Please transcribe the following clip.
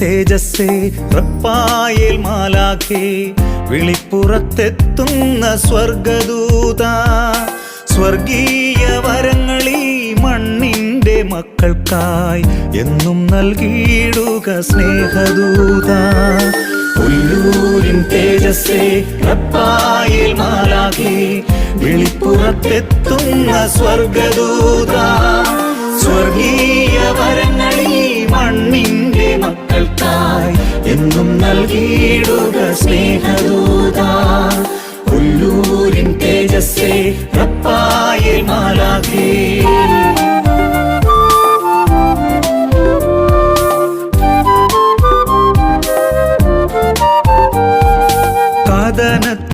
തേജസ്സേ റപ്പായേൽ മാലാഖേ വിളിപ്പുറത്തെത്തുന്ന സ്വർഗദൂത സ്വർഗീയ വരങ്ങളീ മണ്ണിന്റെ മക്കൾക്കായി എന്നും നൽകിയിടുക സ്നേഹദൂത. ഉല്ലൂരിൻ തേജസ്സേ റപ്പായേൽ മാലാഖേ വിളിപ്പുറത്തെത്തുന്ന സ്വർഗദൂത എന്നും നൽകിയിടുക സ്നേഹദൂത. ഉള്ളൂരിൻ തേജസ്സേ റപ്പായ മാലാഖേ.